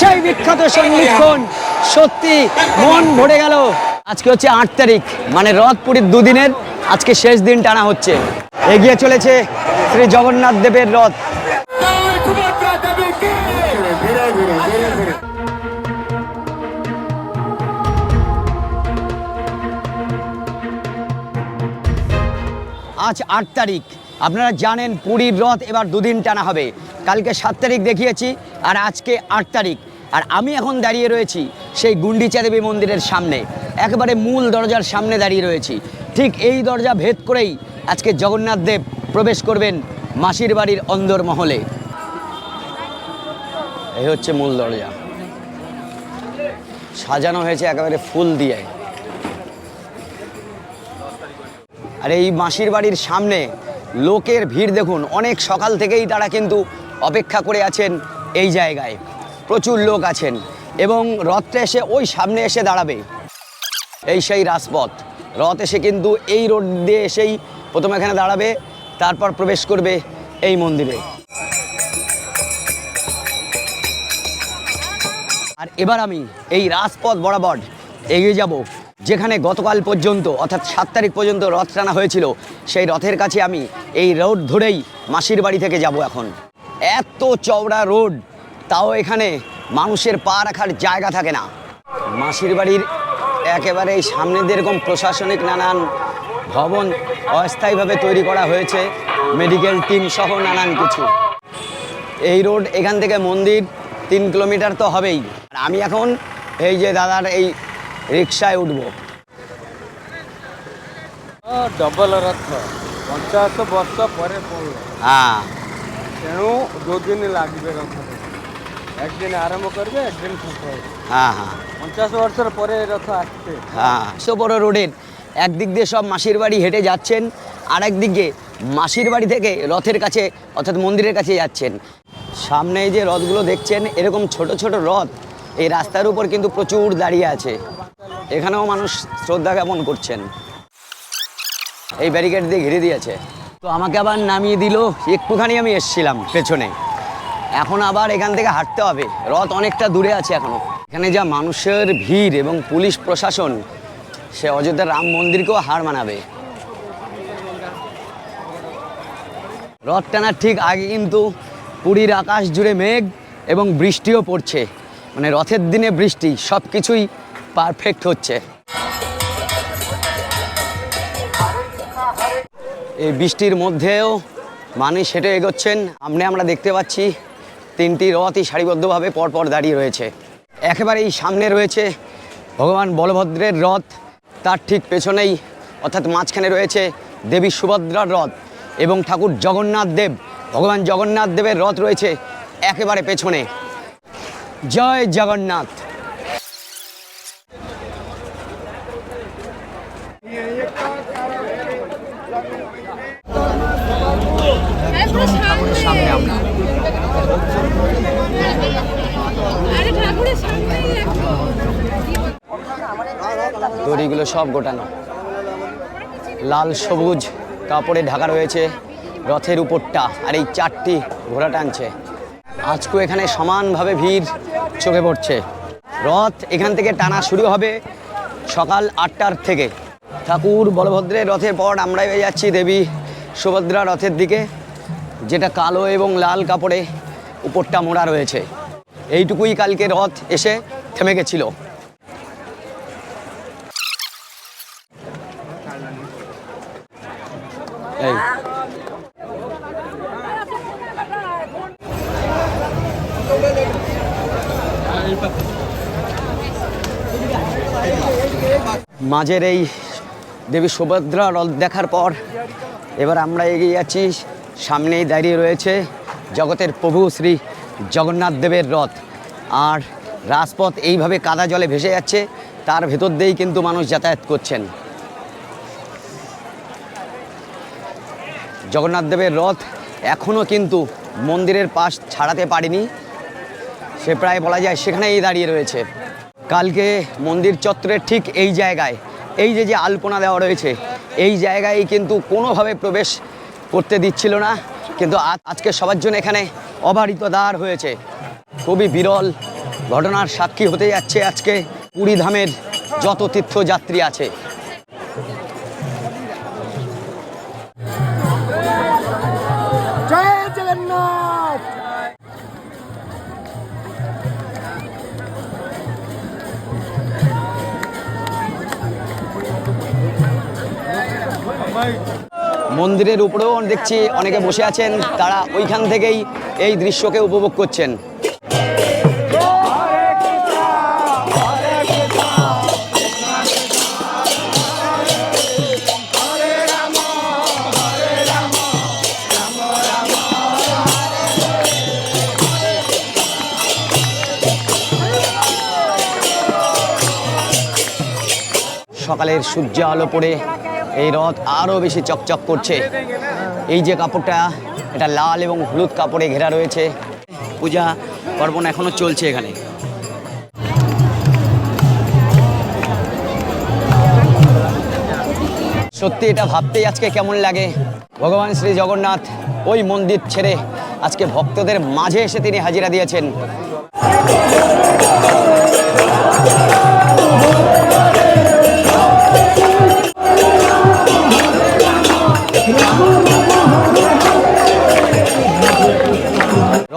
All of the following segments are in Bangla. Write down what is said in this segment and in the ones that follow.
সেই বিখ্যাত সন্নিক্ষণ সত্যি, মন ভরে গেল। আজকে হচ্ছে আট তারিখ মানে রথ পুরীর দুদিনের আজকে শেষ দিন টানা হচ্ছে। এগিয়ে চলেছে শ্রী জগন্নাথ দেবের রথ। আজ আট তারিখ, আপনারা জানেন পুরীর রথ এবার দুদিন টানা হবে। কালকে সাত তারিখ দেখিয়েছি, আর আজকে আট তারিখ। আর আমি এখন দাঁড়িয়ে রয়েছি সেই গুন্ডিচা দেবী মন্দিরের সামনে, একেবারে মূল দরজার সামনে দাঁড়িয়ে রয়েছি। ঠিক এই দরজা ভেদ করেই আজকে জগন্নাথ দেব প্রবেশ করবেন মাসির বাড়ির অন্দর মহলে। এই হচ্ছে মূল দরজা। সাজানো হয়েছে একেবারে ফুল দিয়ে। আর এই মাসির বাড়ির সামনে লোকের ভিড় দেখুন, অনেক সকাল থেকেই তারা কিন্তু অপেক্ষা করে আছেন এই জায়গায়। প্রচুর লোক আছেন এবং রথটা এসে ওই সামনে এসে দাঁড়াবে। এই সেই রাজপথ। রথ এসে কিন্তু এই রোড দিয়ে এসেই প্রথমে এখানে দাঁড়াবে, তারপর প্রবেশ করবে এই মন্দিরে। আর এবার আমি এই রাজপথ বরাবর এগিয়ে যাব, যেখানে গতকাল পর্যন্ত, অর্থাৎ সাত তারিখ পর্যন্ত রথ টানা হয়েছিল। সেই রথের কাছে আমি এই রোড ধরেই মাসির বাড়ি থেকে যাব এখন। এত চওড়া রোড তাও এখানে মানুষের পা রাখার জায়গা থাকে না। মাসির বাড়ির একেবারে সামনে যেরকম প্রশাসনিক নানান ভবন অস্থায়ীভাবে তৈরি করা হয়েছে মেডিকেল টিম সহ নানান কিছু। এই রোড এখান থেকে মন্দির তিন কিলোমিটার তো হবেই। আমি এখন এই যে দাদার এই রিক্সায় উঠবো। ডবল রথ পঞ্চাশ বর্ষ পরে পড়ল। হ্যাঁ। তেণু দুদিন লাগবে রথ। একদিন আরম্ভ করবে একদিন হ্যাঁ হ্যাঁ। পঞ্চাশ বছর পরে রথ আসছে। হ্যাঁ। সো বড় রোডের একদিক দিয়ে সব মাসির বাড়ি হেঁটে যাচ্ছেন আর একদিকে মাসির বাড়ি থেকে রথের কাছে অর্থাৎ মন্দিরের কাছে যাচ্ছেন। সামনে যে রথগুলো দেখছেন এরকম ছোট ছোট রথ এই রাস্তার উপর কিন্তু প্রচুর দাঁড়িয়ে আছে। এখানেও মানুষ শ্রদ্ধা জ্ঞাপন করছেন। এই ব্যারিকেড দিয়ে ঘিরে দিয়েছে। তো আমাকে আবার নামিয়ে দিল একটুখানি আমি এসছিলাম পেছনে। এখন আবার এখান থেকে হাঁটতে হবে। রথ অনেকটা দূরে আছে এখনও। এখানে যা মানুষের ভিড় এবং পুলিশ প্রশাসন, সে অযোধ্যা রাম মন্দিরকেও হার মানাবে। রথ টানার ঠিক আগে কিন্তু পুরীর আকাশ জুড়ে মেঘ এবং বৃষ্টিও পড়ছে। মানে রথের দিনে বৃষ্টি সব কিছুই পারফেক্ট হচ্ছে। এই বৃষ্টির মধ্যেও মানুষ হেঁটে এগোচ্ছেন। সামনে আমরা দেখতে পাচ্ছি তিনটি রথই সারিবদ্ধভাবে পরপর দাঁড়িয়ে রয়েছে। একেবারেই সামনে রয়েছে ভগবান বলভদ্রের রথ। তার ঠিক পেছনেই, অর্থাৎ মাঝখানে রয়েছে দেবী সুভদ্রার রথ এবং ঠাকুর জগন্নাথ দেব। ভগবান জগন্নাথ দেবের রথ রয়েছে একেবারে পেছনে। জয় জগন্নাথ ঠাকুরের সামনে আমরা আরে ঠাকুরের সামনেই একদম দড়িগুলো সব গোটানো। লাল সবুজ কাপড়ে ঢাকা রয়েছে রথের উপরটা, আর এই চারটি ঘোড়া টানছে। আজকেও এখানে সমানভাবে ভিড় চোখে পড়ছে। রথ এখান থেকে টানা শুরু হবে সকাল আটটার থেকে। ঠাকুর বলভদ্রের রথের পর আমরা এগিয়ে যাচ্ছি দেবী সুভদ্রা রথের দিকে। যেটা কালো এবং লাল কাপড়ে উপরটা মোড়া রয়েছে। এইটুকুই কালকে রথ এসে থেমে গেছিল। মাঝের এই দেবী সুভদ্রা রথ দেখার পর এবার আমরা এগিয়ে যাচ্ছি। সামনেই দাঁড়িয়ে রয়েছে জগতের প্রভু শ্রী জগন্নাথ দেবের রথ। আর রাজপথ এইভাবে কাদা জলে ভেসে যাচ্ছে, তার ভেতর দিয়েই কিন্তু মানুষ যাতায়াত করছেন। জগন্নাথ দেবের রথ এখনও কিন্তু মন্দিরের পাশ ছাড়াতে পারেনি। সে প্রায় বলা যায় সেখানেই দাঁড়িয়ে রয়েছে। কালকে মন্দির চত্বরের ঠিক এই জায়গায়, এই যে যে আলপনা দেওয়া রয়েছে, এই জায়গায় কিন্তু কোনোভাবে প্রবেশ করতে দিচ্ছিল না। কিন্তু আজ- আজকে সবার জন্য এখানে অবারিত দ্বার হয়েছে। খুবই বিরল ঘটনার সাক্ষী হতে যাচ্ছে আজকে পুরী ধামের যত তীর্থযাত্রী আছে। মন্দিরের উপরেও দেখছি অনেকে বসে আছেন, তারা ওইখান থেকেই এই দৃশ্যকে উপভোগ করছেন। সকালের সূর্য আলো পড়ে এই রথ আরও বেশি চকচক করছে। এই যে কাপড়টা, এটা লাল এবং হলুদ কাপড়ে ঘেরা রয়েছে। পূজা পার্বণ এখনও চলছে এখানে। সত্যি এটা ভাবতেই আজকে কেমন লাগে? ভগবান শ্রী জগন্নাথ ওই মন্দির ছেড়ে আজকে ভক্তদের মাঝে এসে তিনি হাজিরা দিয়েছেন।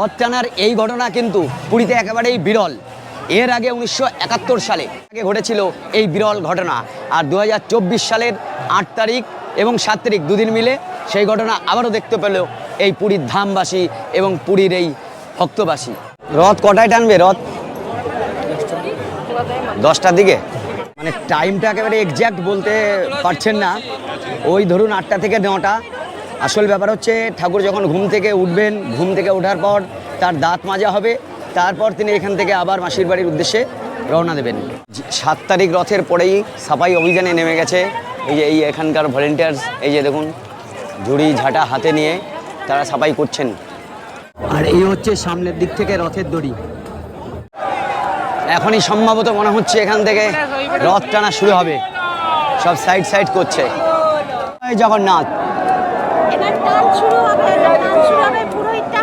রথ টানার এই ঘটনা কিন্তু পুরীতে একেবারেই বিরল। এর আগে উনিশশো একাত্তর সালে আগে ঘটেছিল এই বিরল ঘটনা। আর দু হাজার চব্বিশ সালের আট তারিখ এবং সাত তারিখ দুদিন মিলে সেই ঘটনা আবারও দেখতে পেল এই পুরীর ধামবাসী এবং পুরীর এই ভক্তবাসী। রথ কটায় টানবে রথ? দশটার দিকে। মানে টাইমটা একেবারে এক্স্যাক্ট বলতে পারছেন না। ওই ধরুন আটটা থেকে নটা। আসল ব্যাপার হচ্ছে, ঠাকুর যখন ঘুম থেকে উঠবেন, ঘুম থেকে ওঠার পর তার দাঁত মাজা হবে, তারপর তিনি এখান থেকে আবার মাসির বাড়ির উদ্দেশ্যে রওনা দেবেন। সাত তারিখ রথের পরেই সাফাই অভিযানে নেমে গেছে। এই যে, এই এখানকার ভলেন্টিয়ার্স এই যে দেখুন, ঝুড়ি ঝাঁটা হাতে নিয়ে তারা সাফাই করছেন। আর এই হচ্ছে সামনের দিক থেকে রথের দড়ি। এখনই সম্ভবত মনে হচ্ছে এখান থেকে রথ টানা শুরু হবে। সব সাইড সাইড করছে। জগন্নাথ শুরু হবে শুরু হবে, পুরোহিতটা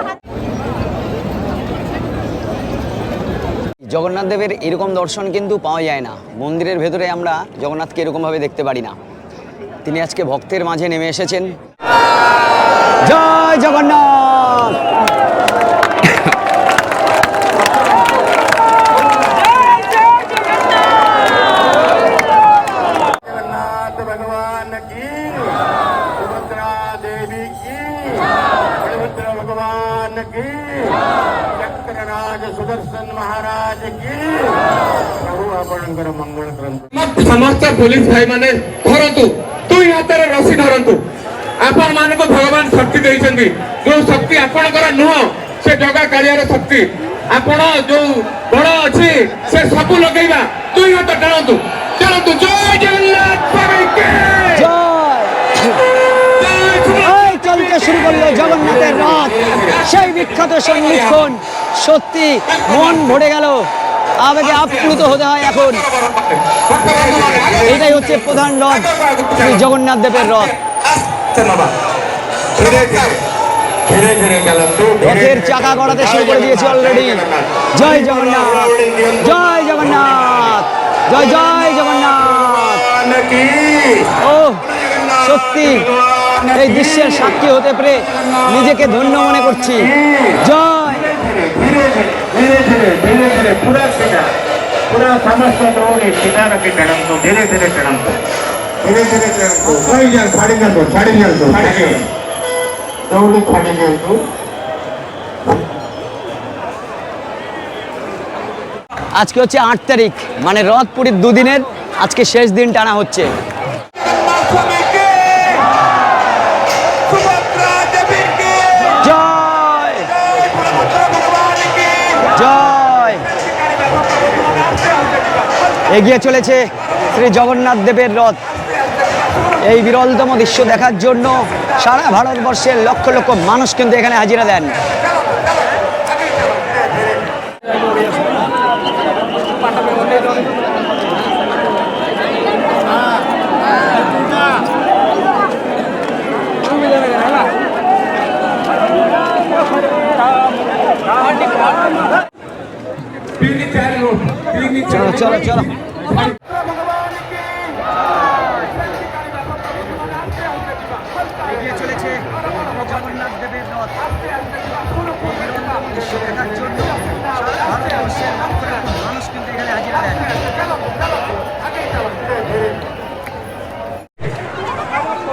জগন্নাথ দেবের এরকম দর্শন কিন্তু পাওয়া যায় না। মন্দিরের ভেতরে আমরা জগন্নাথকে এরকমভাবে দেখতে পারি না। তিনি আজকে ভক্তের মাঝে নেমে এসেছেন। জয় জগন্নাথ! ଆପଣଙ୍କର ମଙ୍ଗଳ କରନ୍ତୁ ସମସ୍ତ ପୋଲିସ ଭାଇ ମାନେ ଧରନ୍ତୁ ଦୁଇ ହାତରେ ରସି ଧରନ୍ତୁ ଆପଣ ମାନଙ୍କୁ ଭଗବାନ ଶକ୍ତି ଦେଇଛନ୍ତି ଯୋଉ ଶକ୍ତି ଆପଣଙ୍କର ନୁହଁ ସେ ଜଗା କାଳିଆର ଶକ୍ତି ଆପଣ ଯୋଉ ବଳ ଅଛି ସେ ସବୁ ଲଗେଇବା ଦୁଇ ହାତ ଟାଣନ୍ତୁ ଟାଣନ୍ତୁ ଜୟ ଜଗନ୍ନାଥ ବାବାକି! জয় ଜୟ ଶ୍ରୀ এই চলতে শুরু করলো জগন্নাথের রথ সেই বিখ্যাত সন্নিক্ষণ সত্যি মন ভরে গেল আবেগে আপ্লুত হতে হয় এখন। এটাই হচ্ছে প্রধান রথ, শ্রী জগন্নাথ দেবের রথ। রথের চাকা গড়াতে শুরু করে দিয়েছে অলরেডি জয় জগন্নাথ জয় জগন্নাথ, জয় জয় জগন্নাথ। ও, সত্যি, এই দৃশ্যের সাক্ষী হতে পেরে নিজেকে ধন্য মনে করছি। জয়। ಮೇಲೆ ಪುನಃ ಸಿದ್ಧ ಪುನಃ ಸಮಸ್ತ ನೋಡಿ ಸಿದ್ಧಾರಕ್ಕೆ ಕೆಳಂತು ಧೀರೆ ಧೀರೆ ಕೆಳಂತು ಧೀರೆ ಧೀರೆ ಕೆಳಂತು ಸಾಡಿಗಲ್ತು ಸಾಡಿಗಲ್ತು ಸಾಡಿಗಲ್ತು ದೌಡಿ ಸಾಡಿಗಲ್ತು আজকে হচ্ছে আট তারিখ মানে রথ পুরীর দুদিনের আজকে শেষ দিন টানা হচ্ছে এগিয়ে চলেছে শ্রী জগন্নাথ দেবের রথ। এই বিরলতম দৃশ্য দেখার জন্য সারা ভারতবর্ষের লক্ষ লক্ষ মানুষ কিন্তু এখানে হাজিরা দেন।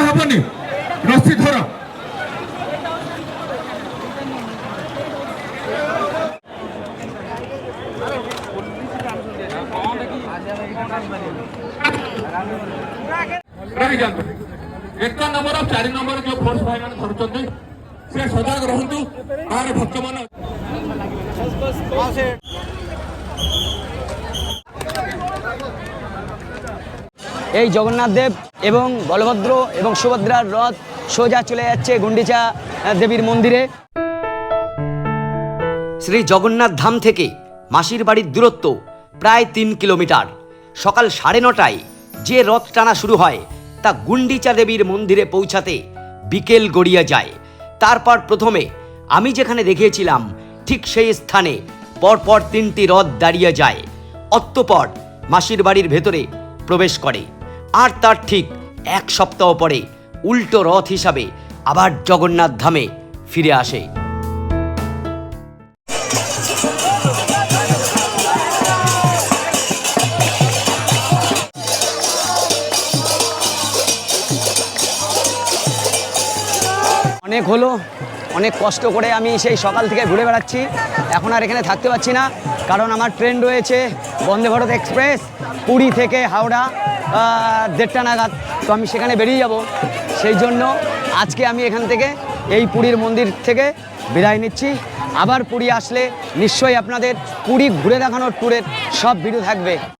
ଧରା ହବନି ରସି ଧର ରହିଯାଆନ୍ତୁ ଏକ ନମ୍ବର ଚାରି ନମ୍ବର ଯୋଉ ଫୋର୍ସ ଭାଇମାନେ ଧରୁଛନ୍ତି ସେ ସଜାଗ ରୁହନ୍ତୁ ତାହେଲେ ଭକ୍ତମାନେ এই জগন্নাথ দেব এবং বলভদ্র এবং সুভদ্রার রথ সোজা চলে যাচ্ছে গুন্ডিচা দেবীর মন্দিরে। শ্রী জগন্নাথ ধাম থেকে মাসির বাড়ির দূরত্ব প্রায় তিন কিলোমিটার। সকাল সাড়ে নটায় যে রথ টানা শুরু হয়, তা গুন্ডিচা দেবীর মন্দিরে পৌঁছাতে বিকেল গড়িয়ে যায়। তারপর প্রথমে আমি যেখানে দেখিয়েছিলাম, ঠিক সেই স্থানে পরপর তিনটি রথ দাঁড়িয়ে যায়। অতঃপর মাসির বাড়ির ভেতরে প্রবেশ করে। আর তার ঠিক এক সপ্তাহ পরে উল্টো রথ হিসাবে আবার জগন্নাথ ধামে ফিরে আসে। অনেক হলো, অনেক কষ্ট করে আমি সেই সকাল থেকে ঘুরে বেড়াচ্ছি। এখন আর এখানে থাকতে পারছি না, কারণ আমার ট্রেন রয়েছে বন্দে ভারত এক্সপ্রেস, পুরী থেকে হাওড়া। দেড়টা নাগাদ। তো আমি সেখানে বেরিয়ে যাব। সেই জন্য আজকে আমি এখান থেকে এই পুরীর মন্দির থেকে বিদায় নিচ্ছি। আবার পুরী আসলে নিশ্চয়ই আপনাদের পুরী ঘুরে দেখানোর ট্যুরের সব ভিডিও থাকবে।